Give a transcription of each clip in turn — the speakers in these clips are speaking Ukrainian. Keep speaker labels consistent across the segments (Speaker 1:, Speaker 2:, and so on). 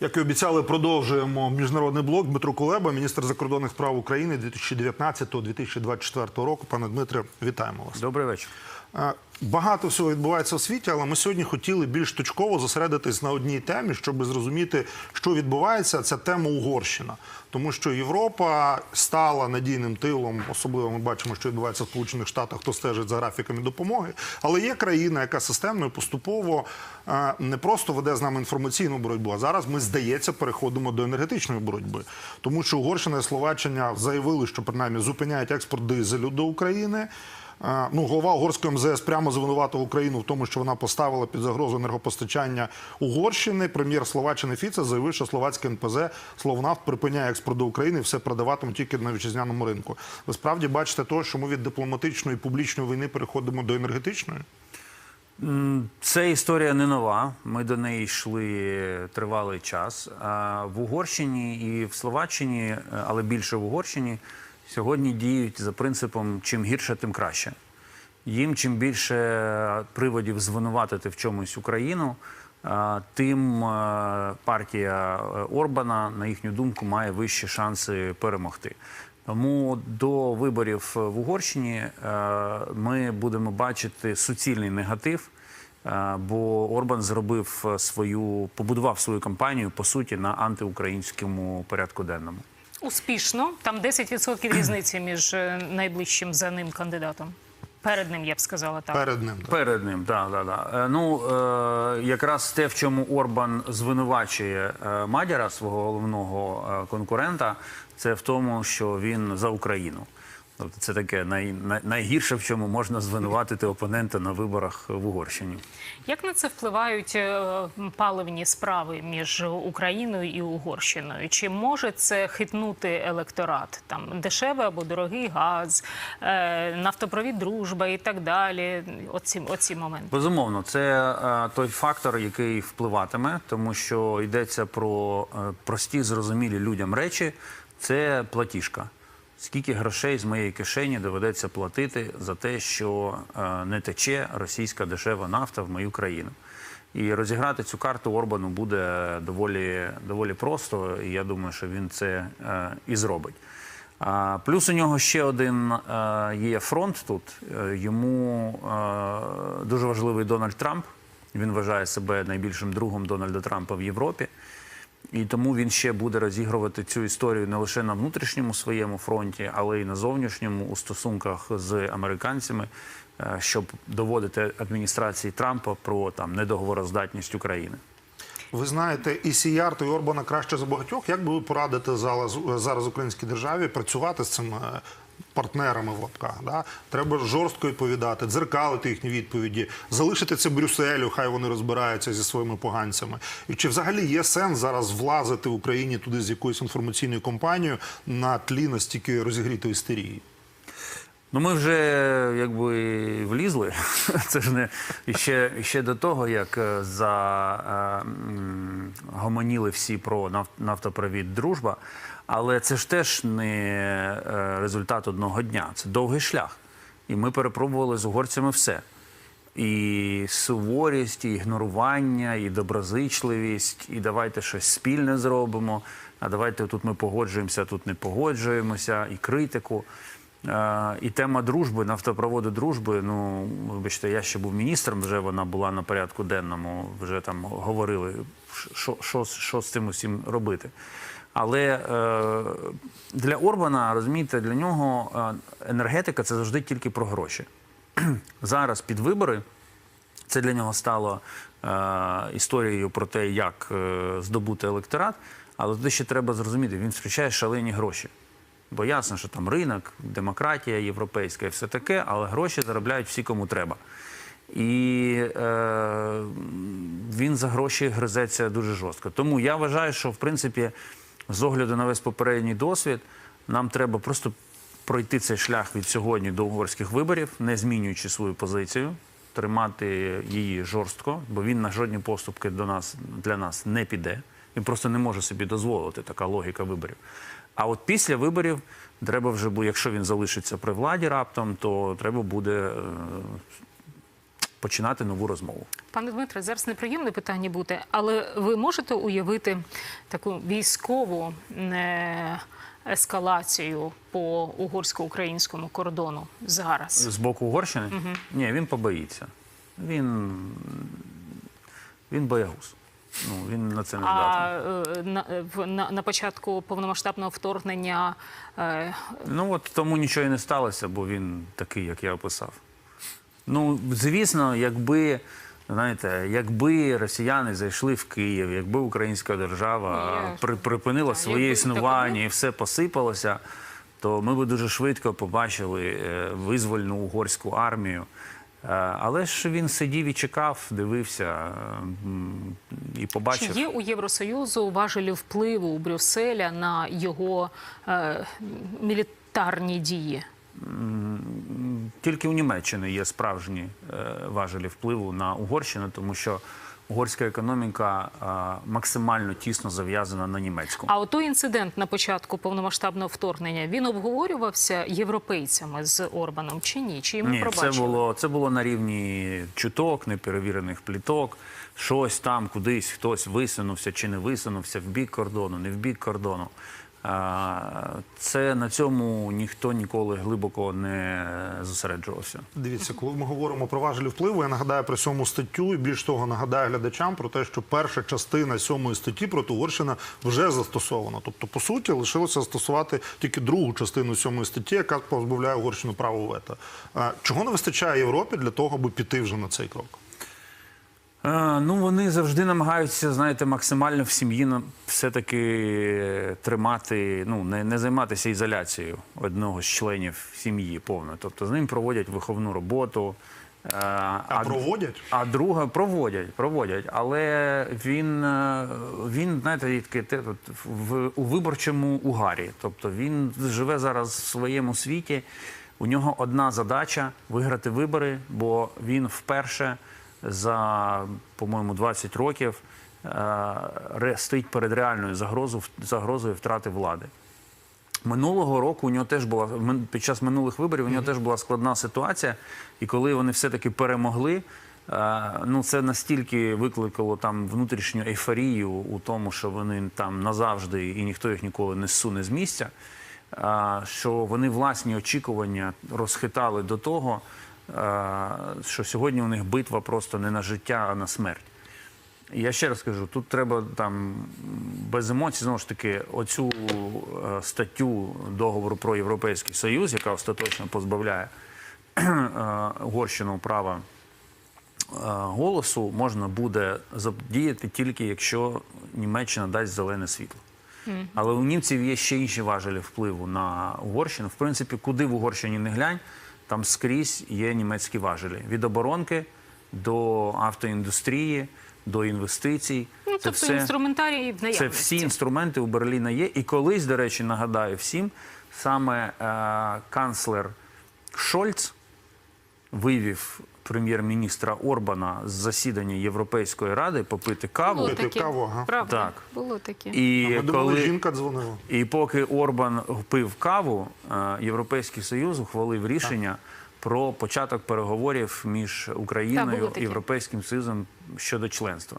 Speaker 1: Як і обіцяли, продовжуємо міжнародний блок. Дмитро Кулеба, міністр закордонних справ України 2019-2024 року. Пане Дмитре, вітаємо вас.
Speaker 2: Добрий вечір.
Speaker 1: Багато всього відбувається у світі, але ми сьогодні хотіли більш точково зосередитись на одній темі, щоб зрозуміти, що відбувається. Це тема Угорщина, тому що Європа стала надійним тилом. Особливо ми бачимо, що відбувається в Сполучених Штатах, хто стежить за графіками допомоги. Але є країна, яка системно і поступово е, не просто веде з нами інформаційну боротьбу. А зараз ми здається переходимо до енергетичної боротьби, тому що Угорщина і Словаччина заявили, що принаймні зупиняють експорт дизелю до України. Е, Ну, голова угорської МЗС прямо звинуватив Україну в тому, що вона поставила під загрозу енергопостачання Угорщини. Прем'єр Словаччини Фіце заявив, що словацьке НПЗ Словнафт припиняє експорт до України, і все продаватиме тільки на вітчизняному ринку. Ви справді бачите те, що ми від дипломатичної і публічної війни переходимо до енергетичної?
Speaker 2: Це історія не нова. Ми до неї йшли тривалий час. В Угорщині і в Словаччині, але більше в Угорщині, сьогодні діють за принципом чим гірше, тим краще. Їм чим більше приводів звинуватити в чомусь Україну, тим е, партія е, Орбана, на їхню думку, має вищі шанси перемогти. Тому до виборів в Угорщині е, ми будемо бачити суцільний негатив, е, бо Орбан зробив е, свою, побудував свою кампанію по суті на антиукраїнському порядку денному.
Speaker 3: Успішно. Там 10% різниці між е, найближчим за ним кандидатом. Перед ним, я б сказала так.
Speaker 1: Перед ним так.
Speaker 2: Перед ним, так, да, да. Е, Ну е, якраз те, в чому Орбан звинувачує е, Мадяра, свого головного конкурента, це в тому, що він за Україну. Тобто це таке най, най, найгірше, в чому можна звинуватити опонента на виборах в Угорщині.
Speaker 3: Як на це впливають е, паливні справи між Україною і Угорщиною? Чи може це хитнути електорат? Там дешевий або дорогий газ, е, нафтопровід дружба і так далі? Оці, оці моменти.
Speaker 2: Безумовно, це е, той фактор, який впливатиме, тому що йдеться про прості, зрозумілі людям речі. Це платіжка. Скільки грошей з моєї кишені доведеться платити за те, що е, не тече російська дешева нафта в мою країну? І розіграти цю карту Орбану буде доволі, доволі просто, і я думаю, що він це е, і зробить. Плюс у нього ще один е, є фронт тут. Йому дуже важливий Дональд Трамп. Він вважає себе найбільшим другом Дональда Трампа в Європі. І тому він ще буде розігрувати цю історію не лише на внутрішньому своєму фронті, але й на зовнішньому у стосунках з американцями, е, щоб доводити адміністрації Трампа про там недоговороздатність України.
Speaker 1: Ви знаєте, і Сіярто, і Орбана краще за багатьох. Як би ви порадите зараз, зараз українській державі працювати з цими е, партнерами в лапках? Да? Треба жорстко відповідати, дзеркалити їхні відповіді, залишити це Брюсселю, хай вони розбираються зі своїми поганцями. І чи взагалі є сенс зараз влазити в Україні туди з якоюсь інформаційною компанією на тлі настільки розігрітої істерії?
Speaker 2: Ну, ми вже якби влізли. Це ж не ще, ще до того, як е, за е, всі про нафтопровід дружба. Але це ж теж не е, результат одного дня. Це довгий шлях. І ми перепробували з угорцями все. І суворість, і ігнорування, і доброзичливість, і давайте щось спільне зробимо. А давайте тут ми погоджуємося, тут не погоджуємося, і критику. І тема дружби, нафтопроводу дружби. Ну, вибачте, я ще був міністром, вже вона була на порядку денному, вже там говорили, що, що, що з цим усім робити. Але е, для Орбана, розумієте, для нього е, енергетика це завжди тільки про гроші. Зараз під вибори це для нього стало е, історією про те, як здобути електорат. Але туди ще треба зрозуміти, він втрачає шалені гроші. Бо ясно, що там ринок, демократія європейська і все таке, але гроші заробляють всі, кому треба. І е, він за гроші гризеться дуже жорстко. Тому я вважаю, що в принципі, з огляду на весь попередній досвід, нам треба просто пройти цей шлях від сьогодні до угорських виборів, не змінюючи свою позицію, тримати її жорстко, бо він на жодні поступки до нас для нас не піде. Він просто не може собі дозволити така логіка виборів. А от після виборів треба вже буде, якщо він залишиться при владі раптом, то треба буде е, починати нову розмову.
Speaker 3: Пане Дмитре, зараз неприємне питання буде, але ви можете уявити таку військову е, ескалацію по угорсько-українському кордону зараз?
Speaker 2: З боку Угорщини? Ні, він побоїться. Він, він боягуз. Ну, він на це не здатний.
Speaker 3: А е, на, в- на, на початку повномасштабного вторгнення е,
Speaker 2: Ну от тому нічого і не сталося, бо він такий, як я описав. Ну, звісно, якби. Знаєте, якби росіяни зайшли в Київ, якби українська держава
Speaker 3: Ні, я-
Speaker 2: при, припинила
Speaker 3: Так,
Speaker 2: своє
Speaker 3: якби
Speaker 2: існування
Speaker 3: такого-
Speaker 2: і все посипалося, то ми б дуже швидко побачили е, визвольну угорську армію. Е, Але ж він сидів і чекав, дивився і побачив.
Speaker 3: чи є у Євросоюзу важелі впливу у Брюсселя на його е, мілітарні дії?
Speaker 2: Тільки у Німеччини є справжні е, важелі впливу на Угорщину, тому що угорська економіка е, максимально тісно зав'язана на німецьку.
Speaker 3: А отой інцидент на початку повномасштабного вторгнення він обговорювався європейцями з Орбаном чи ні? Чи йому
Speaker 2: Ні,
Speaker 3: пробачили?
Speaker 2: це було це було на рівні чуток, неперевірених пліток. Щось там кудись хтось висунувся чи не висунувся в бік кордону, не в бік кордону. Це на цьому ніхто ніколи глибоко не зосереджувався.
Speaker 1: Дивіться, коли ми говоримо про важелі впливу, я нагадаю про сьому статтю і більш того нагадаю глядачам про те, що перша частина сьомої статті проти Угорщина вже застосована. Тобто, по суті, лишилося застосувати тільки другу частину сьомої статті, яка позбавляє Угорщину права вето. Чого не вистачає Європі для того, аби піти вже на цей крок?
Speaker 2: Е, Ну, вони завжди намагаються, знаєте, максимально в сім'ї все-таки тримати, ну, не, не займатися ізоляцією одного з членів сім'ї повно. Тобто з ним проводять виховну роботу. е,
Speaker 1: А проводять?
Speaker 2: А друга проводять, проводять. Але він, е, він знаєте, в, у виборчому угарі. Тобто він живе зараз в своєму світі. У нього одна задача виграти вибори, бо він вперше за, по-моєму, 20 років е, стоїть перед реальною загрозою, загрозою втрати влади. Минулого року у нього теж була під час минулих виборів. У нього теж була складна ситуація, і коли вони все-таки перемогли. е, Ну, це настільки викликало там внутрішню ейфорію у тому, що вони там назавжди і ніхто їх ніколи не зсуне з місця. е, Що вони власні очікування розхитали до того, що сьогодні у них битва просто не на життя, а на смерть. Я ще раз кажу, тут треба там без емоцій знову ж таки оцю е, статтю договору про Європейський Союз, яка остаточно позбавляє е, Угорщину права е, голосу, можна буде задіяти тільки якщо Німеччина дасть зелене світло. Але у німців є ще інші важелі впливу на Угорщину. В принципі, куди в Угорщині не глянь, там скрізь є німецькі важелі від оборонки до автоіндустрії, до інвестицій.
Speaker 3: Ну,
Speaker 2: Це
Speaker 3: тобто
Speaker 2: все-
Speaker 3: інструментарій в
Speaker 2: це всі інструменти у Берліна є. І колись, до речі, нагадаю всім, саме е, канцлер Шольц вивів прем'єр-міністра Орбана з засідання Європейської ради попити каву.
Speaker 3: Було таке.
Speaker 1: каву, ага.
Speaker 3: Правда,
Speaker 2: Так.
Speaker 3: було таке.
Speaker 2: І
Speaker 1: Ми думали,
Speaker 2: коли
Speaker 1: жінка дзвонила.
Speaker 2: і поки Орбан пив каву, е, Європейський Союз ухвалив рішення про початок переговорів між
Speaker 3: Так,
Speaker 2: Україною і
Speaker 3: таке.
Speaker 2: Європейським Союзом щодо членства.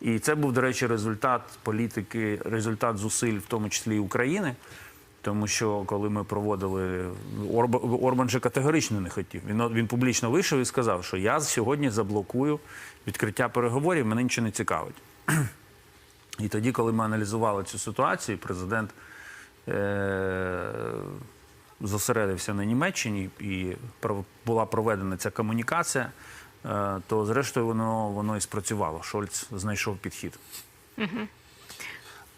Speaker 2: І це був, до речі, результат політики, результат зусиль, в тому числі і України. Тому що коли ми проводили Орба, Орбан же категорично не хотів. Він, він публічно вийшов і сказав, що я сьогодні заблокую відкриття переговорів, мене нічого не цікавить. І тоді, коли ми аналізували цю ситуацію, президент е- зосередився на Німеччині і була проведена ця комунікація, е- то зрештою воно, воно і спрацювало. Шольц знайшов підхід.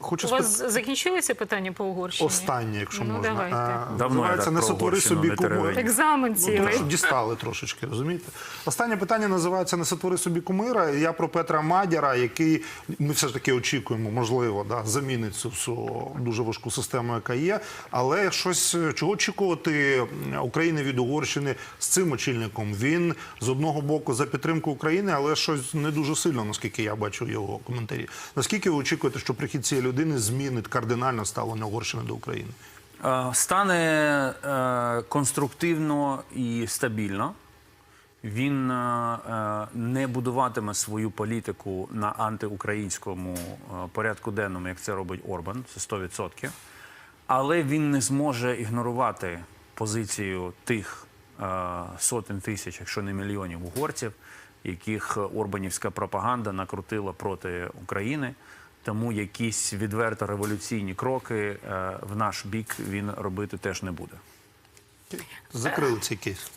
Speaker 1: Хочу
Speaker 3: У
Speaker 1: спит-
Speaker 3: вас закінчилися питання по Угорщині?
Speaker 1: Останнє, якщо
Speaker 3: Ну,
Speaker 1: можна.
Speaker 3: давайте.
Speaker 1: Е,
Speaker 2: Давно я
Speaker 1: називається
Speaker 2: так
Speaker 1: не сотвори собі
Speaker 2: не
Speaker 1: кумир.
Speaker 2: теревенів.
Speaker 3: Екзамен
Speaker 1: Ну,
Speaker 3: цілий.
Speaker 1: трошки дістали трошечки, розумієте? Останнє питання називається Не сотвори собі кумира. Я про Петра Мадяра, який ми все ж таки очікуємо, можливо, да, замінить цю всю дуже важку систему, яка є. Але щось чого очікувати України від Угорщини з цим очільником? Він з одного боку за підтримку України, але щось не дуже сильно, наскільки я бачу його коментарі. Наскільки ви очікуєте, що прихід цієї людини змінить кардинально ставлення Угорщини до України?
Speaker 2: Е, Стане е, конструктивно і стабільно. Він е, не будуватиме свою політику на антиукраїнському порядку денному, як це робить Орбан, це 100%. Але він не зможе ігнорувати позицію тих сотень тисяч, якщо не мільйонів угорців, яких Орбанівська пропаганда накрутила проти України. Тому якісь відверто революційні кроки е, в наш бік він робити теж не буде.
Speaker 1: Закрили цей кейс.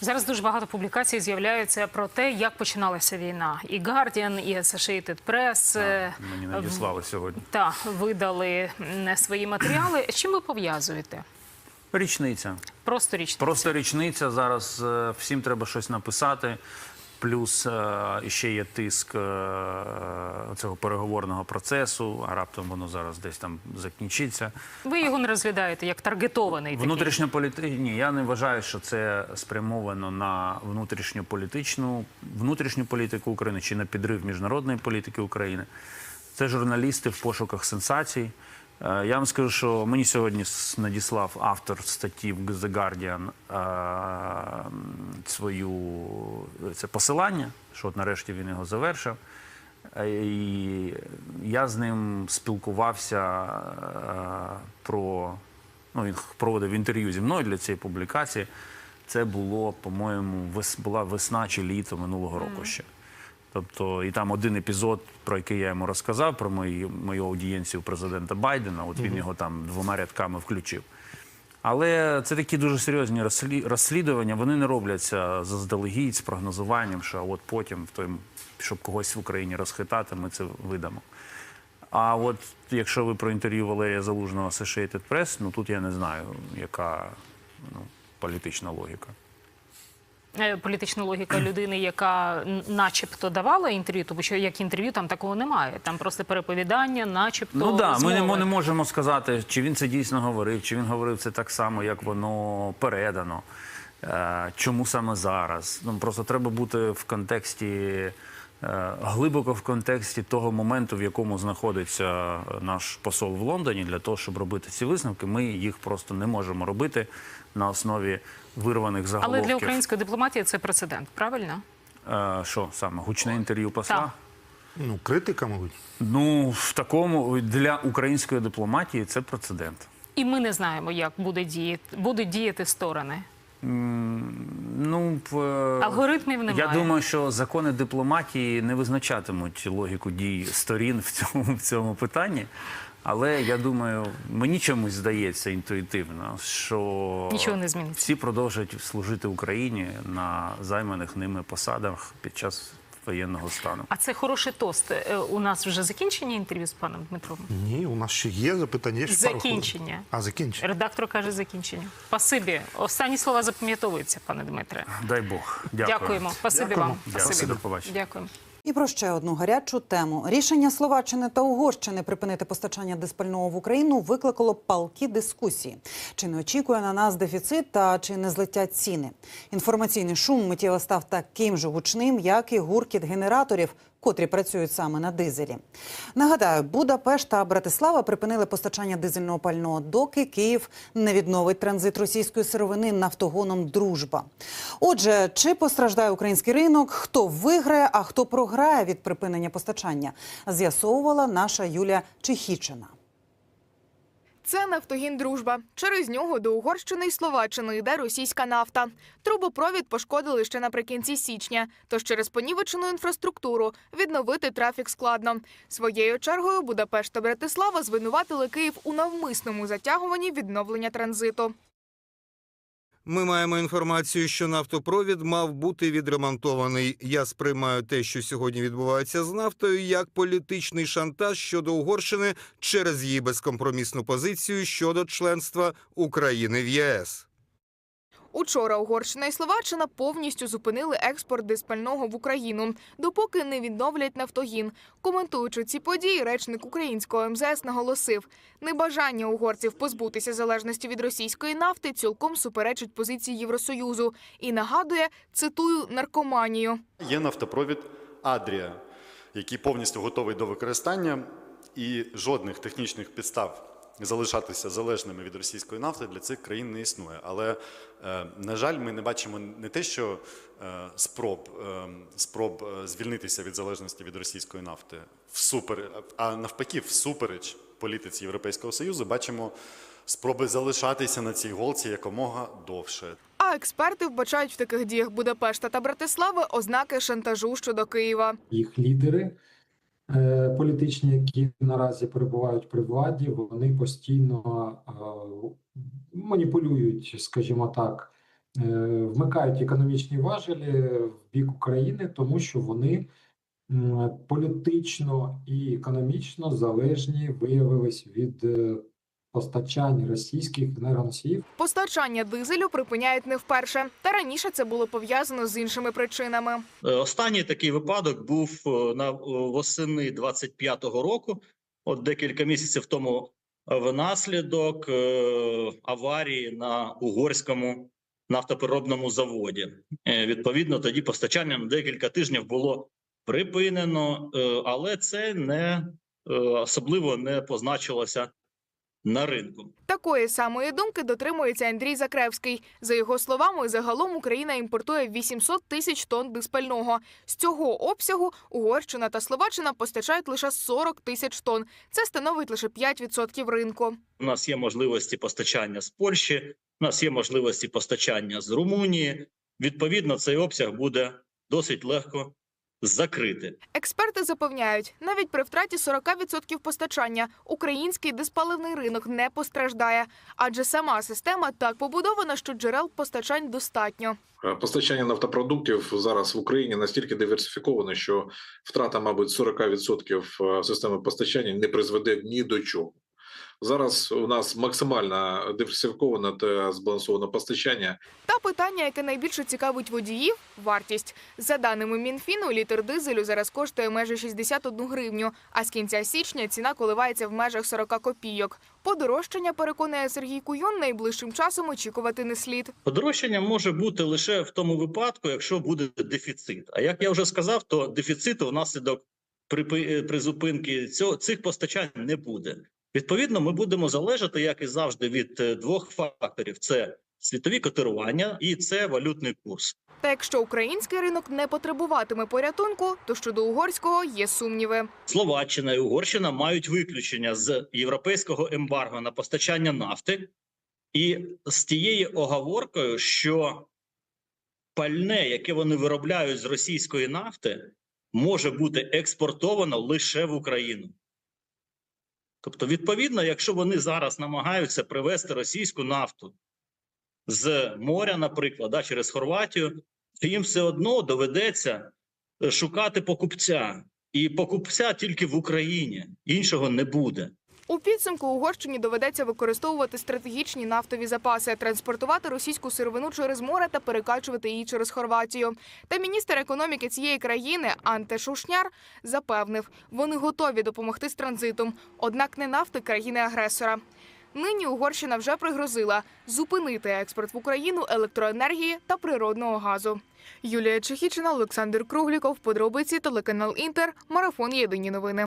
Speaker 3: Зараз дуже багато публікацій з'являються про те, як починалася війна. І Guardian, і Associated Press е,
Speaker 2: Мені надіслали сьогодні.
Speaker 3: та видали свої матеріали. З чим ви пов'язуєте?
Speaker 2: Річниця.
Speaker 3: Просто річ.
Speaker 2: Просто річниця. Зараз е, всім треба щось написати. Плюс е, ще є тиск е, цього переговорного процесу, а раптом воно зараз десь там закінчиться.
Speaker 3: Ви його не розглядаєте як таргетований такий?
Speaker 2: Внутрішньополіти... Ні, я не вважаю, що це спрямовано на внутрішньополітичну внутрішню політику України чи на підрив міжнародної політики України. Це журналісти в пошуках сенсацій. Е, Я вам скажу, що мені сьогодні надіслав автор статті в The Guardian е, свою це посилання, що от нарешті він його завершив. Е, І я з ним спілкувався про. Ну, він проводив інтерв'ю зі мною для цієї публікації. Це було, по-моєму, вес, була весна чи літо минулого року ще. Тобто, і там один епізод, про який я йому розказав, про мою, мою аудієнцію президента Байдена, от він його там двома рядками включив. Але це такі дуже серйозні розслідування. Вони не робляться заздалегідь з прогнозуванням, що от потім, в той, щоб когось в Україні розхитати, ми це видамо. А от якщо ви про інтерв'ю Валерія Залужного Associated Press, ну тут я не знаю, яка ну, політична логіка.
Speaker 3: Е, Політична логіка людини, яка начебто давала інтерв'ю, тому що як інтерв'ю там такого немає. Там просто переповідання, начебто.
Speaker 2: Ну да, ми не,
Speaker 3: розмови.
Speaker 2: не можемо сказати, чи він це дійсно говорив, чи він говорив це так само, як воно передано. Е, чому саме зараз? Ну просто треба бути в контексті, глибоко в контексті того моменту, в якому знаходиться наш посол в Лондоні, для того, щоб робити ці висновки. Ми їх просто не можемо робити на основі вирваних
Speaker 3: Але для української дипломатії це прецедент, правильно?
Speaker 2: Е, що саме гучне інтерв'ю посла?
Speaker 3: Так.
Speaker 1: Ну, критика, мабуть.
Speaker 2: Ну в такому для української дипломатії це прецедент.
Speaker 3: І ми не знаємо, як буде діяти, будуть діяти сторони.
Speaker 2: Ну в, е,
Speaker 3: Алгоритмів немає.
Speaker 2: Я думаю, що закони дипломатії не визначатимуть логіку дій сторін в цьому, в цьому питанні. Але я думаю, мені чомусь здається інтуїтивно, що
Speaker 3: Нічого не зміниться.
Speaker 2: всі продовжують служити Україні на займаних ними посадах під час воєнного стану.
Speaker 3: А це хороший тост. Е, У нас вже закінчення інтерв'ю з паном Дмитром.
Speaker 1: Ні, у нас ще є запитання. Є ще пару.
Speaker 3: Закінчення.
Speaker 1: А, закінчення.
Speaker 3: Редактор каже закінчення. Спасибі. Останні слова запам'ятовуються, пане Дмитре.
Speaker 2: Дай Бог. Дякую.
Speaker 3: Дякуємо. Спасибі
Speaker 1: Дякуємо.
Speaker 3: вам.
Speaker 2: Дякую. До побачення.
Speaker 3: Дякуємо.
Speaker 4: І про ще одну гарячу тему. Рішення Словаччини та Угорщини припинити постачання диспального в Україну викликало палкі дискусії. Чи не очікує на нас дефіцит та чи не злетять ціни? Інформаційний шум миттєво став таким же гучним, як і гуркіт генераторів, котрі працюють саме на дизелі. Нагадаю, Будапешт та Братислава припинили постачання дизельного пального, доки Київ не відновить транзит російської сировини нафтогоном Дружба. Отже, чи постраждає український ринок, хто виграє, а хто програє від припинення постачання, з'ясовувала наша Юлія Чехічина.
Speaker 5: Це нафтогін Дружба. Через нього до Угорщини і Словаччини йде російська нафта. Трубопровід пошкодили ще наприкінці січня. Тож через понівечену інфраструктуру відновити трафік складно. Своєю чергою Будапешт та Братислава звинуватили Київ у навмисному затягуванні відновлення транзиту.
Speaker 6: Ми маємо інформацію, що нафтопровід мав бути відремонтований. Я сприймаю те, що сьогодні відбувається з нафтою, як політичний шантаж щодо Угорщини через її безкомпромісну позицію щодо членства України в ЄС.
Speaker 5: Учора Угорщина і Словаччина повністю зупинили експорт диспального в Україну, допоки не відновлять нафтогін. Коментуючи ці події, речник українського МЗС наголосив: небажання угорців позбутися залежності від російської нафти цілком суперечить позиції Євросоюзу і нагадує цитую наркоманію.
Speaker 7: Є нафтопровід Адрія, який повністю готовий до використання, і жодних технічних підстав залишатися залежними від російської нафти для цих країн не існує. Але, е, на жаль, ми не бачимо не те, що е, спроб, е, спроб звільнитися від залежності від російської нафти всупер, а навпаки, всупереч політиці Європейського Союзу, бачимо спроби залишатися на цій голці якомога довше.
Speaker 5: А експерти вбачають в таких діях Будапешта та Братислави ознаки шантажу щодо Києва.
Speaker 8: їх лідери політичні, які наразі перебувають при владі, вони постійно е, маніпулюють, скажімо так, е, вмикають економічні важелі в бік України, тому що вони політично і економічно залежні виявились від е, постачань російських енергоносіїв.
Speaker 5: Постачання дизелю припиняють не вперше, та раніше це було пов'язано з іншими причинами.
Speaker 9: Е, Останній такий випадок був е, на е, восени 25-го року, от декілька місяців тому, внаслідок аварії на угорському нафтопереробному заводі. Відповідно, тоді постачання на декілька тижнів було припинено, але це не особливо не позначилося на ринку.
Speaker 5: Такої самої думки дотримується Андрій Закревський. За його словами, загалом Україна імпортує 800 тисяч тонн диспального. З цього обсягу Угорщина та Словаччина постачають лише 40 тисяч тонн. Це становить лише 5% ринку.
Speaker 9: У нас є можливості постачання з Польщі, у нас є можливості постачання з Румунії. Відповідно, цей обсяг буде досить легко закрити.
Speaker 5: Експерти запевняють, навіть при втраті 40% постачання український диспаливний ринок не постраждає, адже сама система так побудована, що джерел постачань достатньо.
Speaker 10: Е, Постачання нафтопродуктів зараз в Україні настільки диверсифіковане, що втрата, мабуть, 40% е, системи постачання не призведе ні до чого. Зараз у нас максимально диверсифіковане та збалансоване постачання.
Speaker 5: Та питання, яке найбільше цікавить водіїв вартість. За даними Мінфіну, літр дизелю зараз коштує майже 61 гривню, а з кінця січня ціна коливається в межах 40 копійок. Подорожчання, переконує Сергій Куйон, найближчим часом очікувати не слід.
Speaker 9: Подорожчання може бути лише в тому випадку, якщо буде дефіцит. А як я вже сказав, то дефіциту внаслідок припи- призупинки цього цих постачань не буде. Відповідно, ми будемо залежати, як і завжди, від е, двох факторів: це світові котирування і це валютний курс.
Speaker 5: Та якщо український ринок не потребуватиме порятунку, то щодо угорського є сумніви.
Speaker 9: Словаччина і Угорщина мають виключення з європейського ембарго на постачання нафти, і з тією оговоркою, що пальне, яке вони виробляють з російської нафти, може бути експортовано лише в Україну. Тобто, відповідно, якщо вони зараз намагаються привезти російську нафту з моря, наприклад, да, через Хорватію, то їм все одно доведеться е, шукати покупця. І покупця тільки в Україні іншого не буде.
Speaker 5: У підсумку Угорщині доведеться використовувати стратегічні нафтові запаси, транспортувати російську сировину через море та перекачувати її через Хорватію. Та міністр економіки цієї країни Анте Шушняр запевнив, вони готові допомогти з транзитом, однак не нафти країни-агресора. Нині Угорщина вже пригрозила зупинити експорт в Україну електроенергії та природного газу. Юлія Чехічина, Олександр Кругліков. Подробиці телеканал Інтер. Марафон Єдині новини.